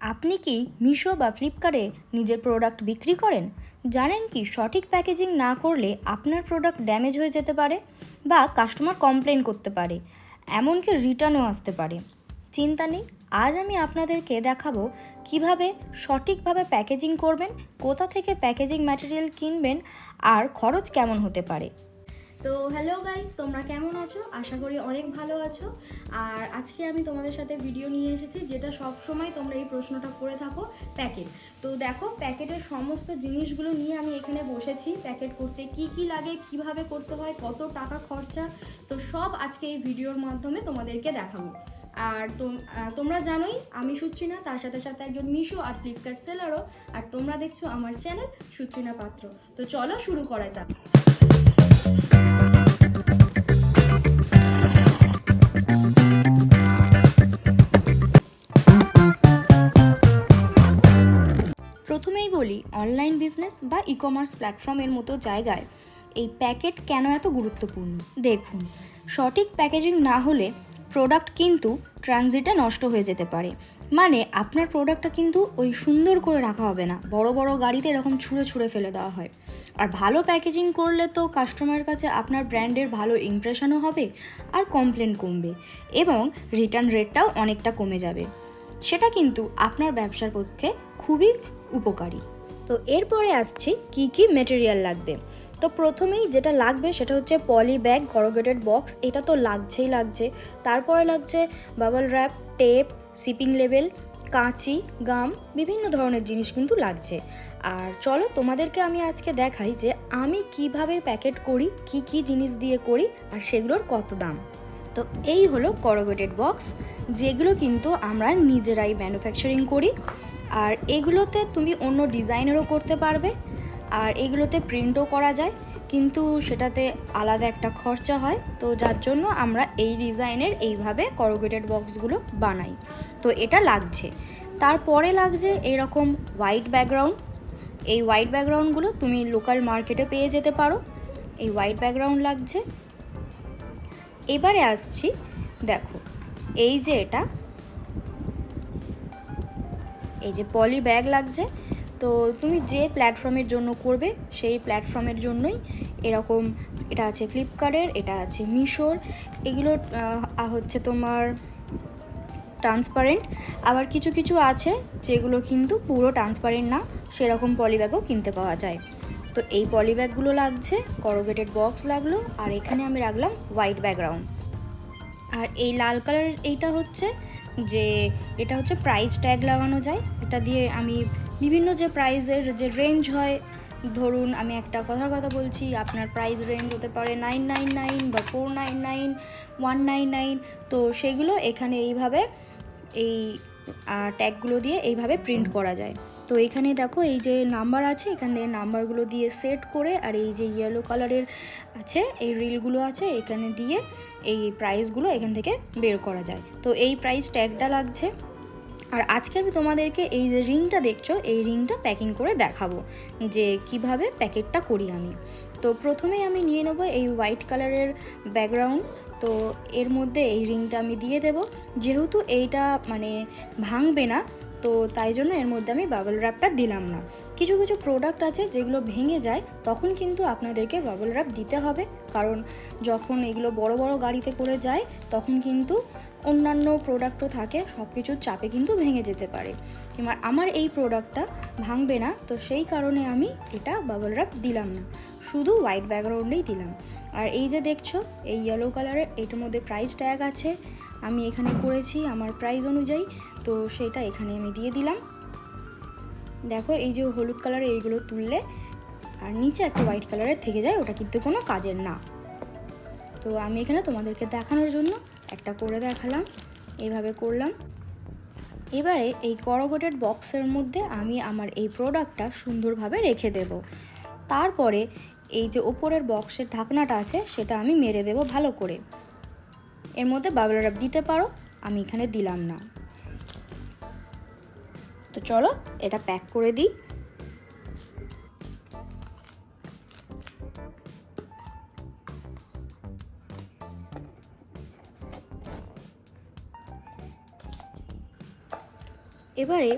আপনি কি মিশো বা ফ্লিপকার্টে নিজের প্রোডাক্ট বিক্রি করেন? জানেন কি সঠিক প্যাকেজিং না করলে আপনার প্রোডাক্ট ড্যামেজ হয়ে যেতে পারে বা কাস্টমার কমপ্লেন করতে পারে, এমনকি রিটার্নও আসতে পারে। চিন্তা নেই, আজ আমি আপনাদেরকে দেখাবো কীভাবে সঠিকভাবে প্যাকেজিং করবেন, কোথা থেকে প্যাকেজিং ম্যাটেরিয়াল কিনবেন, আর খরচ কেমন হতে পারে। তো হ্যালো গাইস তোমরা কেমন আছো? আশা করি অনেক ভালো আছো। আর আজকে আমি তোমাদের সাথে ভিডিও নিয়ে এসেছি যেটা সব সময় তোমরা এই প্রশ্নটা করে থাকো প্যাকেট তো দেখো প্যাকেটের সমস্ত জিনিসগুলো নিয়ে আমি এখানে বসেছি। প্যাকেট করতে কি কি লাগে, কীভাবে করতে হয়, কত টাকা খরচা? তো সব আজকে এই ভিডিওর মাধ্যমে তোমাদেরকে দেখাবো। আর তোম- তোমরা জানোই, আমি সুচিনা তার সাথে সাথে একজন মিশো আর ফ্লিপকার্ট সেলারও আর তোমরা দেখছ আমার চ্যানেল সুচিনা পাত্র। তো চলো শুরু করা যাক। প্রথমেই বলি অনলাইন বিজনেস বা ই কমার্স প্ল্যাটফর্মের মতো জায়গায় এই প্যাকেট কেন এত গুরুত্বপূর্ণ? দেখুন, সঠিক প্যাকেজিং না হলে প্রোডাক্ট কিন্তু ট্রানজিটে নষ্ট হয়ে যেতে পারে। মানে আপনার প্রোডাক্টটা কিন্তু ওই সুন্দর করে রাখা হবে না, বড় বড় গাড়িতে এরকম ছুঁড়ে ছুঁড়ে ফেলে দেওয়া হয়। আর ভালো প্যাকেজিং করলে তো কাস্টমারের কাছে আপনার ব্র্যান্ডের ভালো ইমপ্রেশনও হবে আর কমপ্লেন কমবে এবং রিটার্ন রেটটাও অনেকটা কমে যাবে। সেটা কিন্তু আপনার ব্যবসার পক্ষে খুবই উপকারী। তো এরপরে আসছি, কি কি মেটেরিয়াল লাগবে? তো প্রথমেই যেটা লাগবে সেটা হচ্ছে পলি ব্যাগ করোগেটেড বক্স এটা তো লাগছেই লাগছে। তারপরে লাগছে bubble wrap tape shipping label কাঁচি গাম বিভিন্ন ধরনের জিনিস কিন্তু লাগছে। আর চলো তোমাদেরকে আমি আজকে দেখাই যে আমি কীভাবে প্যাকেট করি, কি কি জিনিস দিয়ে করি, আর সেগুলোর কত দাম। তো এই হলো করোগেটেড বক্স যেগুলো কিন্তু আমরা নিজেরাই ম্যানুফ্যাকচারিং করি। আর এগুলোতে তুমি অন্য ডিজাইনেরও করতে পারবে, আর এগুলোতে প্রিন্টও করা যায়, কিন্তু সেটাতে আলাদা একটা খরচা হয়। তো যার জন্য আমরা এই ডিজাইনের এইভাবে করোগেটেড বক্সগুলো বানাই। তো এটা লাগছে। তারপরে লাগছে এরকম হোয়াইট ব্যাকগ্রাউন্ড এই হোয়াইট ব্যাকগ্রাউন্ডগুলো তুমি লোকাল মার্কেটে পেয়ে যেতে পারো। এই হোয়াইট ব্যাকগ্রাউন্ড লাগছে। এবারে আসছি, দেখো, এই যে এটা এই যে পলি ব্যাগ লাগছে, তো তুমি যে প্ল্যাটফর্মের জন্য করবে, সেই প্ল্যাটফর্মের জন্যই এরকম এটা আছে ফ্লিপকার্টের এটা আছে মিশোর এগুলো হচ্ছে তোমার ট্রান্সপারেন্ট আবার কিছু কিছু আছে যেগুলো কিন্তু পুরো ট্রান্সপারেন্ট না, সেরকম পলিব্যাগও কিনতে পাওয়া যায়। তো এই পলিব্যাগগুলো লাগছে করোগেটেড বক্স লাগল, আর এখানে আমি রাখলাম হোয়াইট ব্যাকগ্রাউন্ড আর এই লাল কালারের এইটা হচ্ছে যে এটা হচ্ছে প্রাইস ট্যাগ লাগানো যায়। এটা দিয়ে আমি বিভিন্ন যে প্রাইজের যে রেঞ্জ হয় ধরুন আমি একটা কথার কথা বলছি আপনার প্রাইস রেঞ্জ হতে পারে নাইন নাইন নাইন বা four nine nine one nine nine তো সেগুলো এখানে এইভাবে এই ট্যাগগুলো দিয়ে এইভাবে প্রিন্ট করা যায়। তো এখানে দেখো এই যে নাম্বার আছে এখান থেকে নাম্বারগুলো দিয়ে সেট করে আর এই যে ইয়েলো কালারের আছে এই রিলগুলো আছে এখানে দিয়ে এই প্রাইসগুলো এখান থেকে বের করা যায়। তো এই প্রাইস ট্যাগটা লাগছে। আর আজকে আমি তোমাদেরকে এই যে রিংটা দেখছ, এই রিংটা প্যাকিং করে দেখাবো যে কীভাবে প্যাকেটটা করি আমি। তো প্রথমেই আমি নিয়ে নেব এই হোয়াইট কালারের ব্যাকগ্রাউন্ড তো এর মধ্যে এই রিংটা আমি দিয়ে দেব। যেহেতু এইটা মানে ভাঙবে না, তো তাই জন্য এর মধ্যে আমি বাবল র্যাপটা দিলাম না। কিছু কিছু প্রোডাক্ট আছে যেগুলো ভেঙে যায়, তখন কিন্তু আপনাদেরকে বাবল র্যাপ দিতে হবে। কারণ যখন এগুলো বড় বড় গাড়িতে করে যায়, তখন কিন্তু অন্যান্য প্রোডাক্টও থাকে সব কিছুর চাপে কিন্তু ভেঙে যেতে পারে। এবার আমার এই প্রোডাক্টটা ভাঙবে না, তো সেই কারণে আমি এটা বাবল র্যাপ দিলাম না। শুধু হোয়াইট ব্যাকগ্রাউন্ডেই দিলাম। আর এই যে দেখছ, এই ইয়েলো কালারের এটার মধ্যে প্রাইস ট্যাগ আছে। আমি এখানে করেছি আমার প্রাইস অনুযায়ী, তো সেটা এখানে আমি দিয়ে দিলাম। দেখো, এই যে হলুদ কালারের এইগুলো তুললে আর নিচে একটা হোয়াইট কালারের থেকে যায়, ওটা কিন্তু কোনো কাজের না। তো আমি এখানে তোমাদেরকে দেখানোর জন্য একটা করে দেখালাম এইভাবে করলাম। এবারে এই করগোটেড বক্সের মধ্যে আমি আমার এই প্রোডাক্টটা সুন্দরভাবে রেখে দেব। তারপরে এই যে ওপরের বক্সের ঢাকনাটা আছে, সেটা আমি মেরে দেব ভালো করে। এর মধ্যে বাবল র্যাপ দিতে পারো, আমি এখানে দিলাম না। তো চলো, এটা প্যাক করে দিই। এবারে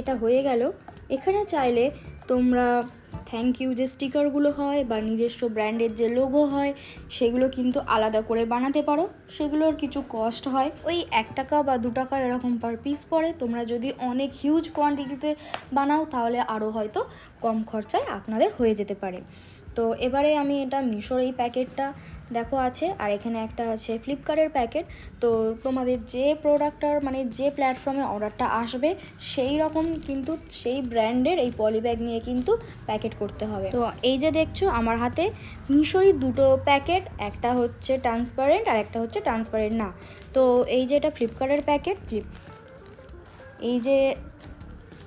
এটা হয়ে গেল। এখানে চাইলে তোমরা থ্যাংক ইউ যে স্টিকারগুলো হয় বা নিজস্ব ব্র্যান্ডের যে লোগো হয়, সেগুলো কিন্তু আলাদা করে বানাতে পারো। সেগুলোর কিছু কস্ট হয়। ওই এক টাকা বা দু টাকা এরকম পার পিস পড়ে। তোমরা যদি অনেক হিউজ কোয়ান্টিটিতে বানাও, তাহলে আরও হয়তো কম খরচায় আপনাদের হয়ে যেতে পারে। তো এবারে আমি এটা মিশোর এই প্যাকেটটা, দেখো আছে, আর এখানে একটা আছে ফ্লিপকার্টের প্যাকেট। তো তোমাদের যে প্রোডাক্টটার মানে যে প্ল্যাটফর্মে অর্ডারটা আসবে, সেই রকম কিন্তু সেই ব্র্যান্ডের এই পলিব্যাগ নিয়ে কিন্তু প্যাকেট করতে হবে। তো এই যে দেখছ, আমার হাতে মিশোরই দুটো প্যাকেট, একটা হচ্ছে ট্রান্সপারেন্ট আর একটা হচ্ছে ট্রান্সপারেন্ট না। তো এই যে এটা ফ্লিপকার্টের প্যাকেট ফ্লিপ এই যে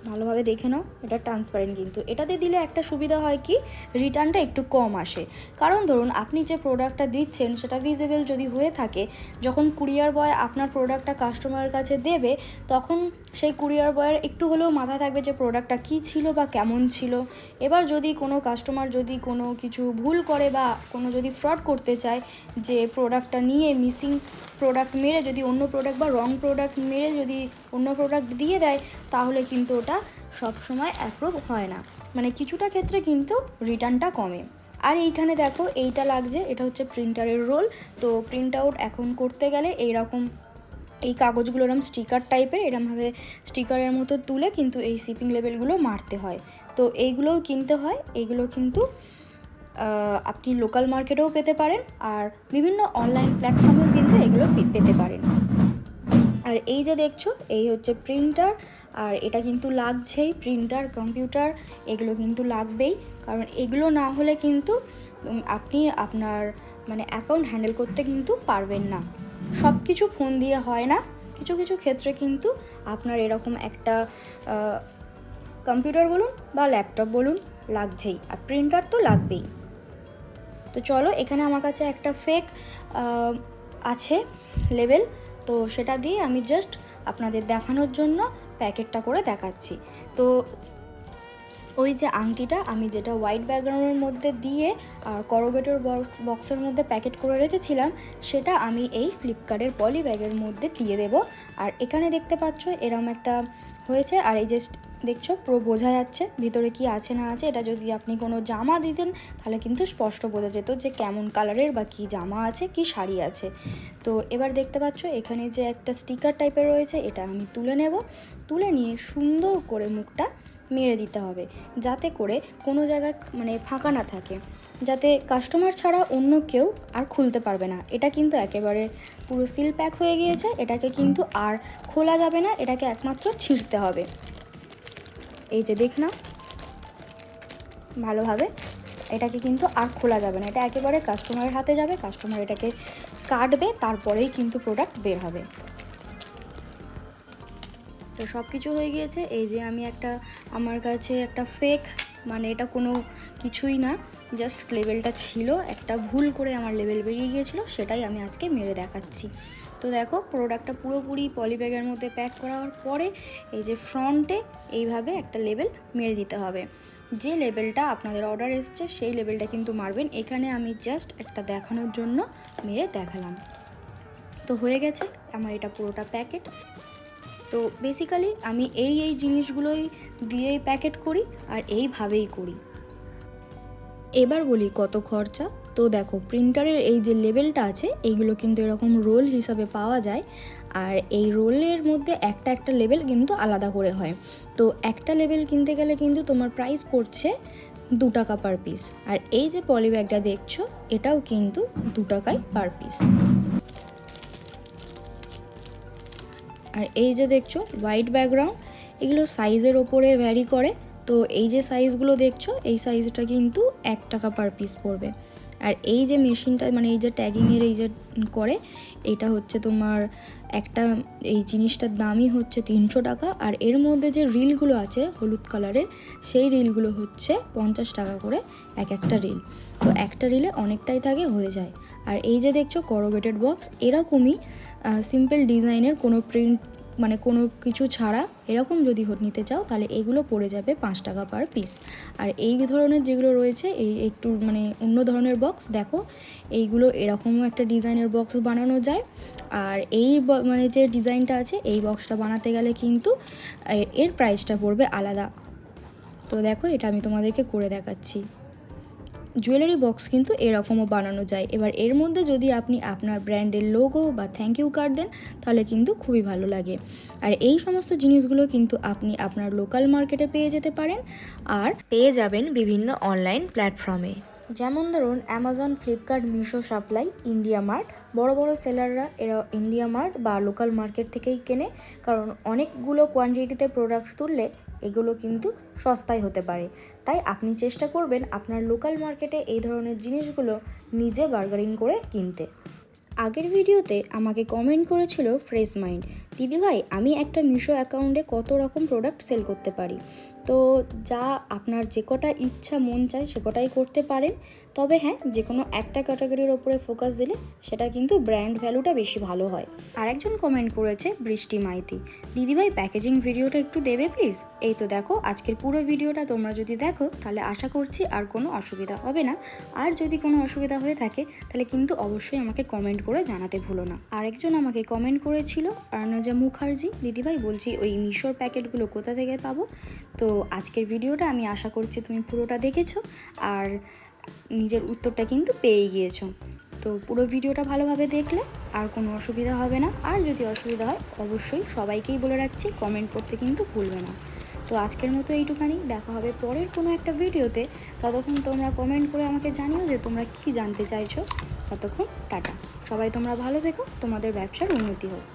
ভালোভাবে দেখে নাও, এটা ট্রান্সপারেন্ট কিন্তু। এটাতে দিলে একটা সুবিধা হয় কি রিটার্নটা একটু কম আসে। কারণ ধরুন, আপনি যে প্রোডাক্টটা দিচ্ছেন, সেটা ভিজিবল যদি হয়ে থাকে, যখন কুরিয়ার বয় আপনার প্রোডাক্টটা কাস্টমারের কাছে দেবে, তখন সেই কুরিয়ার বয়ের একটু হলেও মাথায় থাকবে যে প্রোডাক্টটা কী ছিল বা কেমন ছিল। এবার যদি কোনো কাস্টমার যদি কোনো কিছু ভুল করে বা কোনো যদি ফ্রড করতে চায়, যে প্রোডাক্টটা নিয়ে মিসিং প্রোডাক্ট মেরে যদি অন্য প্রোডাক্ট বা রং প্রোডাক্ট মেরে যদি অন্য প্রোডাক্ট দিয়ে দেয়, তাহলে কিন্তু ওটা সবসময় অ্যাপ্রুভ হয় না। মানে কিছুটা ক্ষেত্রে কিন্তু রিটার্নটা কমে। আর এইখানে দেখো, এইটা লাগছে, এটা হচ্ছে প্রিন্টারের রোল তো প্রিন্ট আউট এখন করতে গেলে এইরকম এই কাগজগুলো এরকম স্টিকার টাইপের এরমভাবে স্টিকারের মতো তুলে কিন্তু এই সিপিং লেবেলগুলো মারতে হয়। তো এইগুলোও কিনতে হয়, এইগুলো কিন্তু আপনি লোকাল মার্কেটেও পেতে পারেন আর বিভিন্ন অনলাইন প্ল্যাটফর্মেও কিন্তু এগুলো পেতে পারেন। আর এই যে দেখছ, এই হচ্ছে প্রিন্টার আর এটা কিন্তু লাগছেই। প্রিন্টার কম্পিউটার এগুলো কিন্তু লাগবেই। কারণ এগুলো না হলে কিন্তু আপনি আপনার মানে অ্যাকাউন্ট হ্যান্ডেল করতে কিন্তু পারবেন না। সব কিছু ফোন দিয়ে হয় না। কিছু কিছু ক্ষেত্রে কিন্তু আপনার এরকম একটা কম্পিউটার বলুন বা ল্যাপটপ বলুন লাগছেই। আর প্রিন্টার তো লাগবেই। তো চলো, এখানে আমার কাছে একটা ফেক আছে লেবেল তো সেটা দিয়ে আমি জাস্ট আপনাদের দেখানোর জন্য প্যাকেটটা করে দেখাচ্ছি। তো ওই যে আংটিটা, আমি যেটা হোয়াইট ব্যাকগ্রাউন্ডের মধ্যে দিয়ে আর করোগেটের বক্সের মধ্যে প্যাকেট করে রেখেছিলাম, সেটা আমি এই ফ্লিপকার্টের পলি ব্যাগের মধ্যে দিয়ে দেব। আর এখানে দেখতে পাচ্ছ, এরম একটা হয়েছে, আর এই যে দেখছ? পুরো বোঝা যাচ্ছে ভিতরে কি আছে না আছে। এটা যদি আপনি কোনো জামা দিতেন, তাহলে কিন্তু স্পষ্ট বোঝা যেত যে কেমন কালারের বা কি জামা আছে, কি শাড়ি আছে। তো এবার দেখতে পাচ্ছ, এখানে যে একটা স্টিকার টাইপের রয়েছে, এটা আমি তুলে নেব। তুলে নিয়ে সুন্দর করে মুখটা মেরে দিতে হবে, যাতে করে কোনো জায়গায় মানে ফাঁকা না থাকে। যাতে কাস্টমার ছাড়া অন্য কেউ আর খুলতে পারবে না। এটা কিন্তু একেবারে পুরো সিল প্যাক হয়ে গিয়েছে। এটাকে কিন্তু আর খোলা যাবে না। এটাকে একমাত্র ছিঁড়তে হবে। এই যে দেখ না ভালোভাবে। এটাকে কিন্তু আর খোলা যাবে না। এটা একেবারে কাস্টমারের হাতে যাবে। কাস্টমার এটাকে কাটবে, তারপরেই কিন্তু প্রোডাক্ট বের হবে। তো সব কিছু হয়ে গিয়েছে। এই যে আমি একটা, আমার কাছে একটা ফেক মানে এটা কোনো কিছুই না। জাস্ট লেভেলটা ছিল, একটা ভুল করে আমার লেভেল বেরিয়ে গিয়েছিল, সেটাই আমি আজকে মেরে দেখাচ্ছি। তো দেখো প্রোডাক্টটা পুরোপুরি পলিব্যাগের মধ্যে প্যাক করার পরে এই যে ফ্রন্টে এইভাবে একটা লেভেল মেরে দিতে হবে। যে লেভেলটা আপনাদের অর্ডার এসছে, সেই লেভেলটা কিন্তু মারবেন। এখানে আমি জাস্ট একটা দেখানোর জন্য মেরে দেখালাম। তো হয়ে গেছে, আমার এটা পুরোটা প্যাকেট তো বেসিক্যালি আমি এই এই জিনিসগুলোই দিয়েই প্যাকেট করি আর এইভাবেই করি। এবার বলি কত খরচা? তো দেখো প্রিন্টারের এই যে লেবেলটা আছে, এইগুলো কিন্তু এরকম রোল হিসাবে পাওয়া যায়। আর এই রোলের মধ্যে একটা একটা লেবেল কিন্তু আলাদা করে হয়। তো একটা লেবেল কিনতে গেলে কিন্তু তোমার প্রাইস পড়ছে দু টাকা পার পিস আর এই যে পলি ব্যাগটা দেখছ, এটাও কিন্তু দু টাকায় পার পিস আর এই যে দেখছ হোয়াইট ব্যাকগ্রাউন্ড এগুলো সাইজের ওপরে ভ্যারি করে। তো এই যে সাইজগুলো দেখছ, এই সাইজটা কিন্তু এক টাকা পার পিস পড়বে। আর এই যে মেশিনটা মানে এই যে ট্যাগিংয়ের এই যে করে, এটা হচ্ছে তোমার একটা, এই জিনিসটার দামই হচ্ছে তিনশো টাকা। আর এর মধ্যে যে রিলগুলো আছে, হলুদ কালারের সেই রিলগুলো হচ্ছে পঞ্চাশ টাকা করে এক একটা রিল তো একটা রিলে অনেকটাই থাকে, হয়ে যায়। আর এই যে দেখছ করোগেটেড বক্স এরকমই সিম্পল ডিজাইনের কোনো প্রিন্ট মানে কোনো কিছু ছাড়া এরকম যদি নিতে চাও, তাহলে এগুলো পড়ে যাবে পাঁচ টাকা পার পিস আর এই ধরনের যেগুলো রয়েছে, এই একটু মানে অন্য ধরনের বক্স দেখো, এইগুলো এরকমও একটা ডিজাইনের বক্স বানানো যায়। আর এই মানে যে ডিজাইনটা আছে, এই বক্সটা বানাতে গেলে কিন্তু এর প্রাইসটা পড়বে আলাদা। তো দেখো, এটা আমি তোমাদেরকে করে দেখাচ্ছি। জুয়েলারি বক্স কিন্তু এরকমও বানানো যায়। এবার এর মধ্যে যদি আপনি আপনার ব্র্যান্ডের লোগো বা থ্যাংক ইউ কার্ড দেন, তাহলে কিন্তু খুবই ভালো লাগে। আর এই সমস্ত জিনিসগুলো কিন্তু আপনি আপনার লোকাল মার্কেটে পেয়ে যেতে পারেন আর পেয়ে যাবেন বিভিন্ন অনলাইন প্ল্যাটফর্মে যেমন ধরুন Amazon Flipkart Meesho supply India mart বড় বড় সেলাররা এরা ইন্ডিয়া মার্ট বা লোকাল মার্কেট থেকেই কেনে, কারণ অনেকগুলো কোয়ান্টিটিতে প্রোডাক্ট তুললে এগুলো কিন্তু সস্তায় হতে পারে। তাই আপনি চেষ্টা করবেন আপনার লোকাল মার্কেটে এই ধরনের জিনিসগুলো নিজে বার্গারিং করে কিনতে। আগের ভিডিওতে আমাকে কমেন্ট করেছিল ফ্রেশ মাইন্ড দিদিভাই, আমি একটা মিশো অ্যাকাউন্টে কত রকম প্রোডাক্ট সেল করতে পারি? তো যা আপনার যে কটা ইচ্ছা মন চায় সে কটাই করতে পারেন। তবে হ্যাঁ যে কোনো একটা ক্যাটাগরির ওপরে ফোকাস দিলে সেটা কিন্তু ব্র্যান্ড ভ্যালুটা বেশি ভালো হয়। আরেকজন কমেন্ট করেছে বৃষ্টি মাইতি, দিদিভাই প্যাকেজিং ভিডিওটা একটু দেবে প্লিজ এই তো দেখো, আজকের পুরো ভিডিওটা তোমরা যদি দেখো, তাহলে আশা করছি আর কোনো অসুবিধা হবে না। আর যদি কোনো অসুবিধা হয়ে থাকে, তাহলে কিন্তু অবশ্যই আমাকে কমেন্ট করে জানাতে ভুলো না। আরেকজন আমাকে কমেন্ট করেছিল অর্ণজা মুখার্জি। দিদিভাই, বলছি ওই মিশোর প্যাকেটগুলো কোথা থেকে পাবো? তো আজকের ভিডিওটা আমি আশা করছি তুমি পুরোটা দেখেছ আর নিজের উত্তরটা কিন্তু পেয়ে গিয়েছো। তো পুরো ভিডিওটা ভালোভাবে দেখলে আর কোনো অসুবিধা হবে না। আর যদি অসুবিধা হয়, অবশ্যই সবাইকেই বলে রাখছি কমেন্ট করতে কিন্তু ভুলবে না। তো আজকের মতো এইটুখানি, দেখা হবে পরের কোনো একটা ভিডিওতে। ততক্ষণ তোমরা কমেন্ট করে আমাকে জানিও যে তোমরা কী জানতে চাইছো। ততক্ষণ টাটা। সবাই তোমরা ভালো থেকো, তোমাদের ব্যবসার উন্নতি হোক।